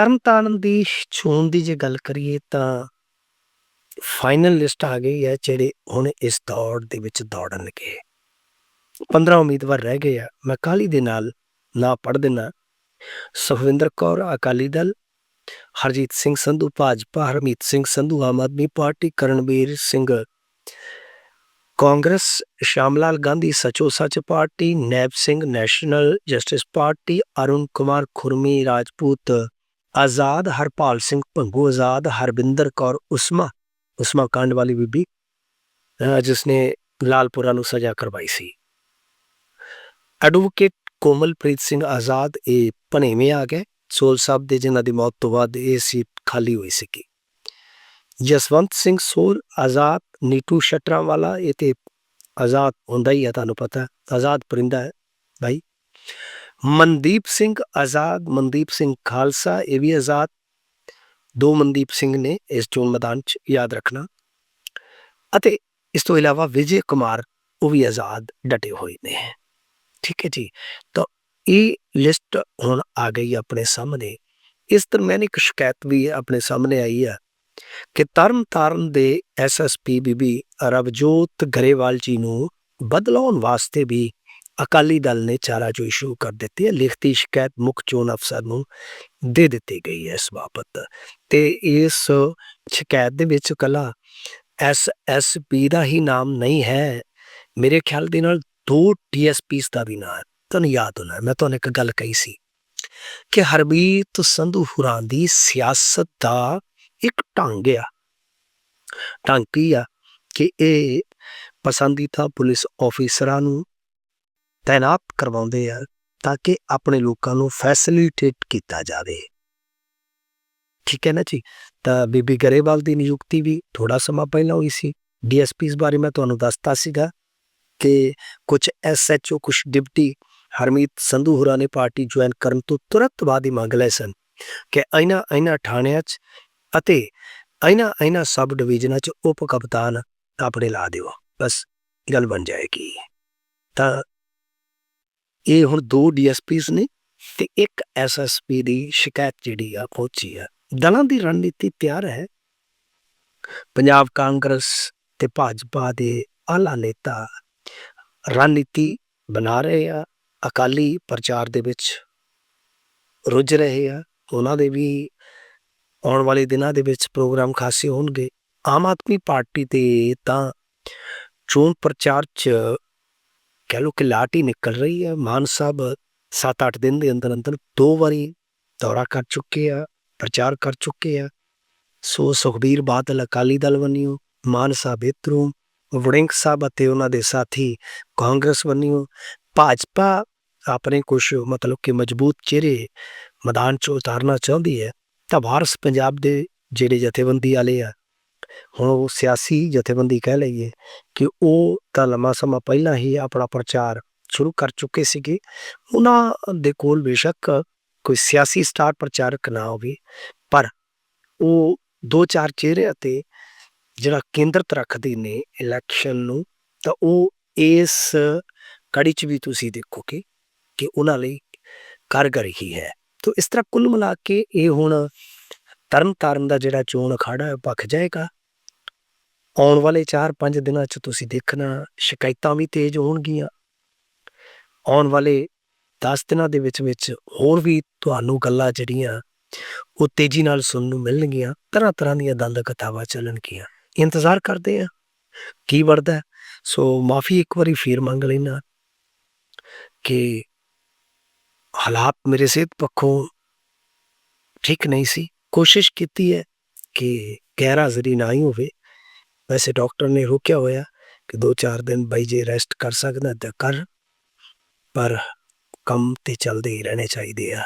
ਤਰਨਤਾਰਨ ਦੀ ਚੋਣ ਦੀ ਜੇ ਗੱਲ ਕਰੀਏ ਤਾਂ ਫਾਈਨਲ ਲਿਸਟ ਆ ਗਈ ਹੈ ਜਿਹੜੇ ਹੁਣ ਇਸ ਦੌੜ ਦੇ ਵਿੱਚ ਦੌੜਨਗੇ। 15 ਉਮੀਦਵਾਰ ਰਹਿ ਗਏ ਆ। ਮੈਂ ਕਾਲੀ ਦੇ ਨਾਲ ਨਾ ਪੜ ਦੇਣਾ Sukhwinder Kaur, Akali Dal, Harjit Singh Sandhu, Bhajpa, Harmeet Singh Sandhu, Aam Aadmi party, Karanvir Singh, Congress, Shamlal Gandhi, Sacho Sach party, Naib Singh national justice party, Arun Kumar Khurmi, Rajput ਆਜ਼ਾਦ ਹਰਪਾਲ ਸਿੰਘ ਭੰਗੂ ਆਜ਼ਾਦ ਹਰਬਿੰਦਰ ਕੌਰ ਉਸਮਾ ਉਸਮਾ ਕਾਂਡ ਵਾਲੀ ਬੀਬੀ ਅਹ ਜਿਸ ਨੇ ਲਾਲਪੁਰਾ ਨੂੰ ਸਜ਼ਾ ਕਰਵਾਈ ਸੀ advocate Komalpreet Singh ਆਜ਼ਾਦ ਇਹ ਭਨੇਵੇਂ ਆ ਗਏ ਸੋਲ ਸਾਹਿਬ ਦੇ ਜਿਨ੍ਹਾਂ ਦੀ ਮੌਤ ਤੋਂ ਬਾਅਦ ਇਹ ਸੀਟ ਖਾਲੀ ਹੋਈ ਸੀ ਜਸਵੰਤ ਸਿੰਘ ਸੋਲ ਆਜ਼ਾਦ ਨੀਟੂ ਸ਼ਟਰਾਂ ਵਾਲਾ ਇਹ ਤੇ ਆਜ਼ਾਦ ਹੁੰਦਾ ਹੀ ਹੈ ਤੁਹਾਨੂੰ ਪਤਾ ਆਜ਼ਾਦ ਪਰਿੰਦਾ ਹੈ ਭਾਈ ਮਨਦੀਪ ਸਿੰਘ ਆਜ਼ਾਦ, ਮਨਦੀਪ ਸਿੰਘ ਖਾਲਸਾ, ਇਹ ਵੀ ਆਜ਼ਾਦ। ਦੋ ਮਨਦੀਪ ਸਿੰਘ ਨੇ ਇਸ ਚੋਣ ਮੈਦਾਨ 'ਚ ਯਾਦ ਰੱਖਣਾ। ਅਤੇ ਇਸ ਤੋਂ ਇਲਾਵਾ ਵਿਜੇ ਕੁਮਾਰ, ਉਹ ਵੀ ਆਜ਼ਾਦ ਡਟੇ ਹੋਏ ਨੇ। ਠੀਕ ਹੈ ਜੀ, ਤਾਂ ਇਹ ਲਿਸਟ ਹੁਣ ਆ ਗਈ ਆਪਣੇ ਸਾਹਮਣੇ। ਇਸ ਦਰਮਿਆਨ ਇੱਕ ਸ਼ਿਕਾਇਤ ਵੀ ਆਪਣੇ ਸਾਹਮਣੇ ਆਈ ਹੈ ਕਿ ਤਰਨ ਤਾਰਨ ਦੇ ਐਸਐਸਪੀ ਬੀਬੀ ਰਵਜੋਤ ਗਰੇਵਾਲ ਜੀ ਨੂੰ ਬਦਲਾਉਣ ਵਾਸਤੇ ਵੀ ਅਕਾਲੀ ਦਲ ਨੇ ਚਾਰਾ ਜੋ ਇਸ਼ੂ ਕਰ ਦਿੱਤੀ ਹੈ। ਲਿਖਤੀ ਸ਼ਿਕਾਇਤ ਮੁੱਖ ਚੋਣ ਅਫਸਰ ਨੂੰ ਦੇ ਦਿੱਤੀ ਗਈ ਹੈ ਇਸ ਬਾਬਤ। ਤੇ ਇਸ ਸ਼ਿਕਾਇਤ ਦੇ ਵਿੱਚ ਕਲਾ ਪੀ ਦਾ ਹੀ ਨਾਮ ਨਹੀਂ ਹੈ। ਮੇਰੇ ਖਿਆਲ ਦੇ ਨਾਲ ਦੋ ਡੀਐਸਪੀਸ ਦਾ ਵੀ ਨਾਮ ਹੈ। ਤੁਹਾਨੂੰ ਯਾਦ ਹੋਣਾ ਮੈਂ ਤੁਹਾਨੂੰ ਇੱਕ ਗੱਲ ਕਹੀ ਸੀ ਕਿ ਹਰਬੀਤ ਸੰਧੂ ਹੁਰਾਂ ਦੀ ਸਿਆਸਤ ਦਾ ਇੱਕ ਢੰਗ ਆ। ਢੰਗ ਕੀ ਆ? ਕਿ ਇਹ ਪਸੰਦੀਦਾ ਪੁਲਿਸ ਆਫੀਸਰਾਂ ਨੂੰ ਤਾਇਨਾਤ ਕਰਵਾਉਂਦੇ ਆ ਤਾਂ ਕਿ ਆਪਣੇ ਲੋਕਾਂ ਨੂੰ ਫੈਸਿਲਿਟੇਟ ਕੀਤਾ ਜਾਵੇ। ਠੀਕ ਹੈ ਨਾ ਜੀ? ਤਾਂ ਬੀਬੀ ਗਰੇਵਾਲ ਦੀ ਨਿਯੁਕਤੀ ਵੀ ਥੋੜਾ ਸਮਾਂ ਪਹਿਲਾਂ ਹੋਈ ਸੀ। ਡੀਐਸਪੀਸ ਬਾਰੇ ਮੈਂ ਤੁਹਾਨੂੰ ਦੱਸਤਾ ਸੀਗਾ ਕਿ ਕੁਝ ਐਸਐਚਓ ਕੁਝ ਡਿਪਟੀ ਹਰਮੀਤ ਸੰਧੂ ਹੋਰਾਂ ਨੇ ਪਾਰਟੀ ਜੁਆਇਨ ਕਰਨ ਤੋਂ ਤੁਰੰਤ ਬਾਅਦ ਹੀ ਮੰਗ ਲਏ ਸਨ ਕਿ ਇਹਨਾਂ ਇਹਨਾਂ ਥਾਣਿਆਂ 'ਚ ਅਤੇ ਇਹਨਾਂ ਇਹਨਾਂ ਸਬ ਡਿਵੀਜ਼ਨਾਂ 'ਚ ਉਪ ਕਪਤਾਨ ਆਪਣੇ ਲਾ ਦਿਓ। ਬਸ, ਗੱਲ ਬਣ ਜਾਏਗੀ। ਤਾਂ ਇਹ ਹੁਣ ਦੋ ਡੀਐਸਪੀਸ ਨੇ ਤੇ ਇੱਕ ਐਸਐਸਪੀ ਦੀ ਸ਼ਿਕਾਇਤ ਜਿਹੜੀ ਆ ਪਹੁੰਚੀ ਆ। ਦਲਾਂ ਦੀ ਰਣਨੀਤੀ ਤਿਆਰ ਹੈ। ਪੰਜਾਬ ਕਾਂਗਰਸ ਤੇ ਭਾਜਪਾ ਦੇ ਆਲਾ ਨੇਤਾ ਰਣਨੀਤੀ ਬਣਾ ਰਹੇ ਆ। ਅਕਾਲੀ ਪ੍ਰਚਾਰ ਦੇ ਵਿੱਚ ਰੁੱਝ ਰਹੇ ਆ। ਉਹਨਾਂ ਦੇ ਵੀ ਆਉਣ ਵਾਲੇ ਦਿਨਾਂ ਦੇ ਵਿੱਚ ਪ੍ਰੋਗਰਾਮ ਖਾਸੇ ਹੋਣਗੇ। ਆਮ ਆਦਮੀ ਪਾਰਟੀ ਤੇ ਤਾਂ ਚੋਣ ਪ੍ਰਚਾਰ 'ਚ ਕਹਿ ਲੋ ਕਿ ਲਾਟ ਹੀ ਨਿਕਲ ਰਹੀ ਹੈ ਮਾਨ ਸਾਹਿਬ 7-8 ਦਿਨ ਦੇ ਅੰਦਰ ਅੰਦਰ ਦੋ ਵਾਰੀ ਦੌਰਾ ਕਰ ਚੁੱਕੇ ਆ ਪ੍ਰਚਾਰ ਕਰ ਚੁੱਕੇ ਆ ਸੋ ਸੁਖਬੀਰ ਬਾਦਲ ਅਕਾਲੀ ਦਲ ਵੰਨਿਓ ਮਾਨ ਸਾਹਿਬ ਇਧਰੋਂ ਵੜਿੰਗ ਸਾਹਿਬ ਅਤੇ ਉਹਨਾਂ ਦੇ ਸਾਥੀ ਕਾਂਗਰਸ ਵੰਨਿਓ ਭਾਜਪਾ ਆਪਣੇ ਕੁਝ ਮਤਲਬ ਕਿ ਮਜ਼ਬੂਤ ਚਿਹਰੇ ਮੈਦਾਨ 'ਚ ਉਤਾਰਨਾ ਚਾਹੁੰਦੀ ਹੈ ਤਾਂ ਵਾਰਸ ਪੰਜਾਬ ਦੇ ਜਿਹੜੇ ਜਥੇਬੰਦੀ ਵਾਲੇ ਆ ਹੁਣ ਉਹ ਸਿਆਸੀ ਜਥੇਬੰਦੀ ਕਹਿ ਲਈਏ ਕਿ ਉਹ ਤਾਂ ਲੰਮਾ ਸਮਾਂ ਪਹਿਲਾਂ ਹੀ ਆਪਣਾ ਪ੍ਰਚਾਰ ਸ਼ੁਰੂ ਕਰ ਚੁੱਕੇ ਸੀਗੇ। ਉਹਨਾਂ ਦੇ ਕੋਲ ਬੇਸ਼ੱਕ ਕੋਈ ਸਿਆਸੀ ਸਟਾਰ ਪ੍ਰਚਾਰਕ ਨਾ ਹੋਵੇ, ਪਰ ਉਹ ਦੋ ਚਾਰ ਚਿਹਰੇ ਅਤੇ ਜਿਹੜਾ ਕੇਂਦਰਤ ਰੱਖਦੇ ਨੇ ਇਲੈਕਸ਼ਨ ਨੂੰ, ਤਾਂ ਉਹ ਇਸ ਕੜੀ 'ਚ ਵੀ ਤੁਸੀਂ ਦੇਖੋਗੇ ਕਿ ਉਹਨਾਂ ਲਈ ਕਾਰਗਰ ਹੀ ਹੈ। ਤੋ ਇਸ ਤਰ੍ਹਾਂ ਕੁੱਲ ਮਿਲਾ ਕੇ ਇਹ ਹੁਣ ਤਰਨ ਤਾਰਨ ਦਾ ਜਿਹੜਾ ਚੋਣ ਅਖਾੜਾ ਹੈ ਭਖ ਜਾਏਗਾ। ਆਉਣ ਵਾਲੇ 4-5 ਦਿਨਾਂ 'ਚ ਤੁਸੀਂ ਦੇਖਣਾ, ਸ਼ਿਕਾਇਤਾਂ ਵੀ ਤੇਜ਼ ਹੋਣਗੀਆਂ। ਆਉਣ ਵਾਲੇ 10 ਦਿਨਾਂ ਦੇ ਵਿੱਚ ਵਿੱਚ ਹੋਰ ਵੀ ਤੁਹਾਨੂੰ ਗੱਲਾਂ ਜਿਹੜੀਆਂ ਉਹ ਤੇਜ਼ੀ ਨਾਲ ਸੁਣਨ ਨੂੰ ਮਿਲਣਗੀਆਂ। ਤਰ੍ਹਾਂ ਤਰ੍ਹਾਂ ਦੀਆਂ ਦੰਦ ਕਥਾਵਾਂ ਚੱਲਣਗੀਆਂ। ਇੰਤਜ਼ਾਰ ਕਰਦੇ ਆ ਕੀ ਵਰਦਾ ਸੋ ਮਾਫੀ ਇੱਕ ਵਾਰੀ ਫੇਰ ਮੰਗ ਲੈਣਾ ਕਿ ਹਾਲਾਤ ਮੇਰੇ ਸਿਹਤ ਪੱਖੋਂ ਠੀਕ ਨਹੀਂ ਸੀ। ਕੋਸ਼ਿਸ਼ ਕੀਤੀ ਹੈ ਕਿ ਗਹਿਰਾ ਜ਼ਰੀ ਨਾ ਹੀ ਹੋਵੇ। ਵੈਸੇ ਡਾਕਟਰ ਨੇ ਰੋਕਿਆ ਹੋਇਆ ਕਿ 2-4 ਦਿਨ ਬਾਈ ਜੇ ਰੈਸਟ ਕਰ ਸਕਦਾ ਤਾਂ ਕਰ, ਪਰ ਕੰਮ ਤੇ ਚੱਲਦੇ ਹੀ ਰਹਿਣੇ ਚਾਹੀਦੇ ਆ।